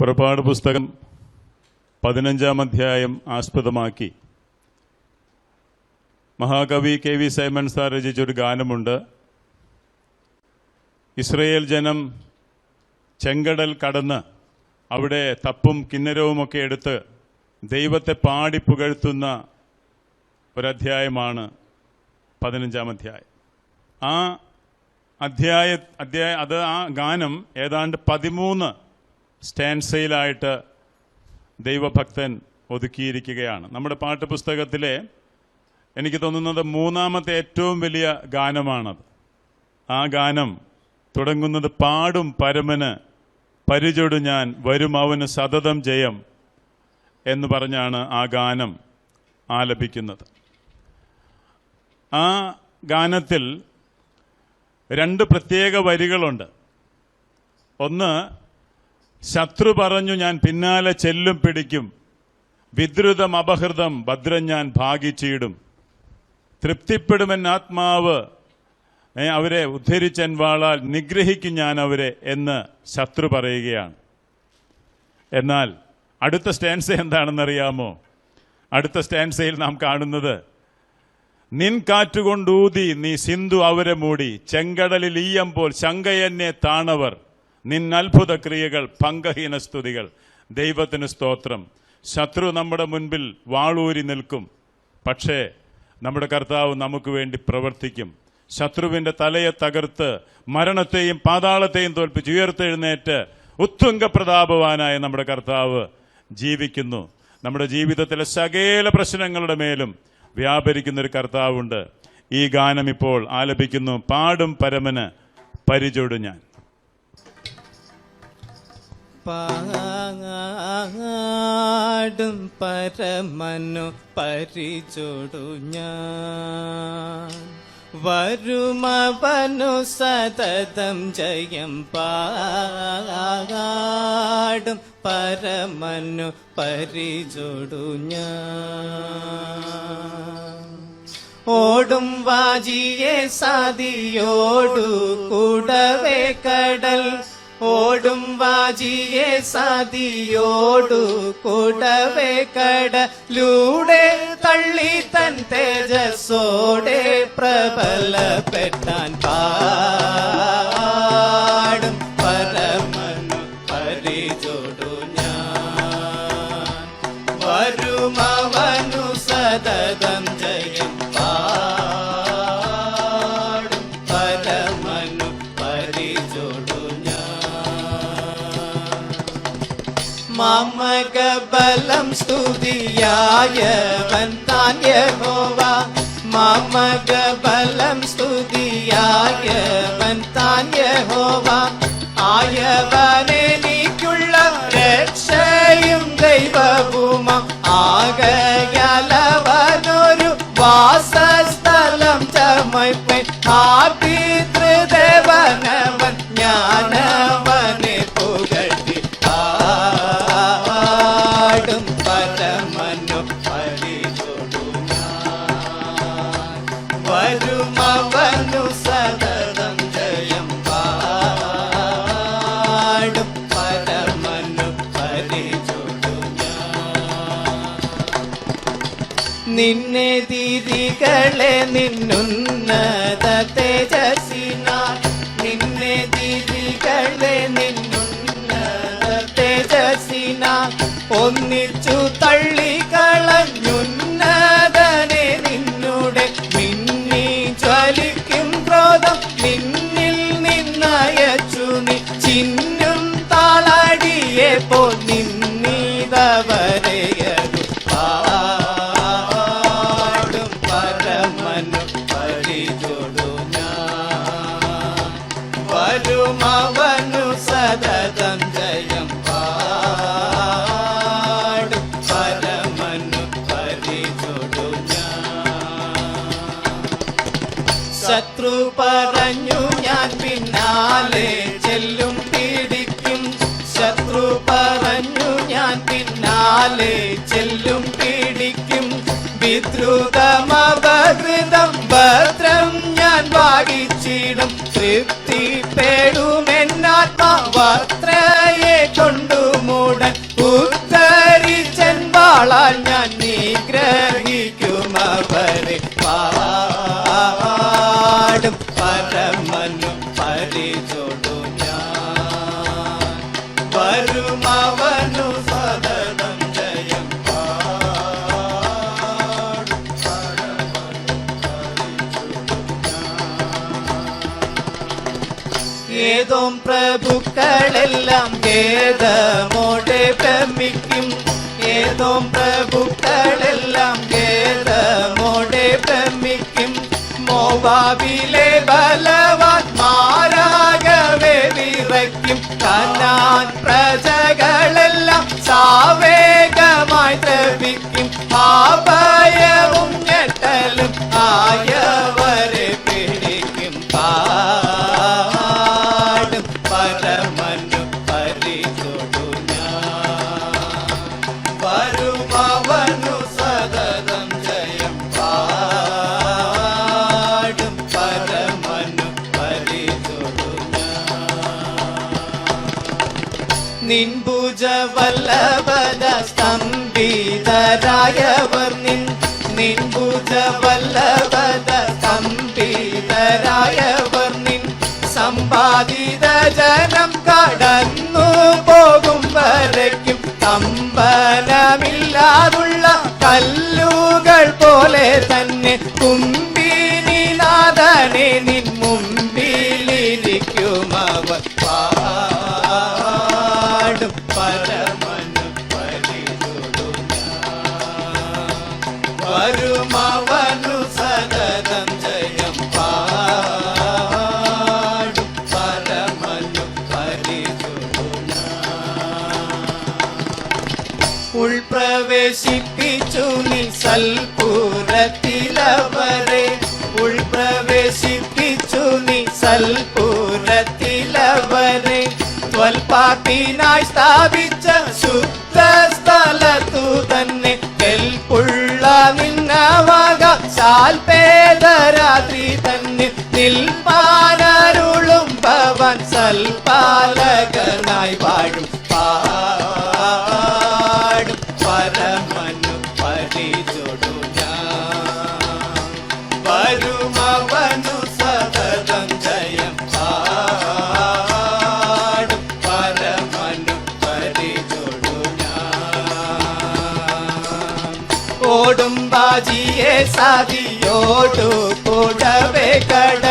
പുറപ്പാട് പുസ്തകം പതിനഞ്ചാം അധ്യായം ആസ്പദമാക്കി. മഹാകവി കെ വി സൈമൺ സാർ രചിച്ചൊരു ഗാനമുണ്ട്. ഇസ്രയേൽ ജനം ചെങ്കടൽ കടന്ന് അവിടെ തപ്പും കിന്നരവുമൊക്കെ എടുത്ത് ദൈവത്തെ പാടി പുകഴ്ത്തുന്ന ഒരധ്യായമാണ് പതിനഞ്ചാം അധ്യായം. ആ അധ്യായ അധ്യായ അത് ആ ഗാനം ഏതാണ്ട് പതിമൂന്ന് സ്റ്റാൻസയിലായിട്ട് ദൈവഭക്തൻ ഒതുക്കിയിരിക്കുകയാണ്. നമ്മുടെ പാട്ടുപുസ്തകത്തിലെ എനിക്ക് തോന്നുന്നത് മൂന്നാമത്തെ ഏറ്റവും വലിയ ഗാനമാണത്. ആ ഗാനം തുടങ്ങുന്നത് പാടും പരമന് പരിചൊടു ഞാൻ വരും അവന് സതതം ജയം എന്ന് പറഞ്ഞാണ് ആ ഗാനം ആലപിക്കുന്നത്. ആ ഗാനത്തിൽ രണ്ട് പ്രത്യേക വരികളുണ്ട്. ഒന്ന് ശത്രു പറഞ്ഞു ഞാൻ പിന്നാലെ ചെല്ലും പിടിക്കും. വിദ്രുതം അപഹൃതം ഭദ്രം ഞാൻ ഭാഗിച്ചിടും. തൃപ്തിപ്പെടുമെൻ ആത്മാവ് അവരെ ഉദ്ധരിച്ചൻ വാളാൽ നിഗ്രഹിക്കും ഞാൻ അവരെ എന്ന് ശത്രു പറയുകയാണ്. എന്നാൽ അടുത്ത സ്റ്റാൻസ എന്താണെന്നറിയാമോ? അടുത്ത സ്റ്റാൻസയിൽ നാം കാണുന്നത് നിൻ കാറ്റുകൊണ്ടൂതി നീ സിന്ധു അവരെ മൂടി ചെങ്കടലിൽ ഈയം പോൽ ശങ്കയെന്നെ താണവർ. നിൻ അത്ഭുത ക്രിയകൾ പങ്കഹീന സ്തുതികൾ ദൈവത്തിന് സ്തോത്രം. ശത്രു നമ്മുടെ മുൻപിൽ വാളൂരി നിൽക്കും. പക്ഷേ നമ്മുടെ കർത്താവ് നമുക്ക് വേണ്ടി പ്രവർത്തിക്കും. ശത്രുവിന്റെ തലയെ തകർത്ത് മരണത്തെയും പാതാളത്തെയും തോൽപ്പിച്ച് ഉയർത്തെഴുന്നേറ്റ് ഉത്തുംഗ പ്രതാപവാനായ നമ്മുടെ കർത്താവ് ജീവിക്കുന്നു. നമ്മുടെ ജീവിതത്തിലെ സകല പ്രശ്നങ്ങളുടെ മേലും വ്യാപരിക്കുന്നൊരു കർത്താവുണ്ട്. ഈ ഗാനം ഇപ്പോൾ ആലപിക്കുന്നു. പാടും പരമന് പരിചൊടു ഞാൻ. പാടും പരമനു പരിചൊടു ഞാൻ. വരുമവനു സതതം ജയം പാടും പരമനു പരിചൊടു ഓടും വാജിയെ സാധിയോടു കൂടവേ കടൽ ഓടും വാജിയെ സാദിയോടു കൂടവേ കടലൂടെ തള്ളി തൻ തേജസ്സോടെ പ്രബലപ്പെട്ടാൻ പാടും மாமகபலம் ஸ்துதியாயவன் தான் யகோவா. மாமகபலம் ஸ்துதியாயவன் നിന്നെ ദീദികളെ നിന്നുന്നത തേജസിനാൽ നിന്നെ ദീദികളെ നിന്നുന്നത തേജസിനാൽ ഒന്നിച്ചു തള്ളിക്കളഞ്ഞുന്നതനെ നിന്നുടെ മിന്നി ജ്വലിക്കും ക്രോധം നിന്നിൽ നിന്നയച്ചു നീ. ചിന്നും താളടിയെ പോ നിന്നീതവരെയതു കാലേ ചെല്ലും പിടിക്കും വിദ്രുതമപകൃതം ഭദ്രം ഞാൻ വായിച്ചിടും. തൃപ്തി പേടുമെന്നാത്മാവത്രയെ കൊണ്ടു മൂടൻ. ഉദ്ധരിച്ചൻപാളാൽ ഞാൻ നിഗ്രഹിക്കും അവരെ. പാടും പരമനും ഏതോം പ്രഭുക്കളെല്ലാം ഏതമോടെ ഭ്രമിക്കും. ഏതോം പ്രഭുക്കളെല്ലാം വല്ലഭന സ്തംഭിതരായവർ നിൻ നിൻഭുജ വല്ലഭന സ്തംഭിതരായവർ നിൻ. സമ്പാദിത ജനം കടന്നു പോകും വരയ്ക്കും കമ്പനമില്ലാതുള്ള കല്ലുകൾ പോലെ തന്നെ കുമ്പിനിനാഥനെ സൽപൂരത്തിലവരെ ഉൾപ്രവേശിപ്പിച്ചു നീ സൽപൂരത്തിലവരെ ത്വൽപാട്ടിനായി സ്ഥാപിച്ച ശുദ്ധ സ്ഥലത്തു തന്നെ ಬಾಜಿಯೇ ಸಾದಿಯೋ ಕೊಡಬೇಕಾಡ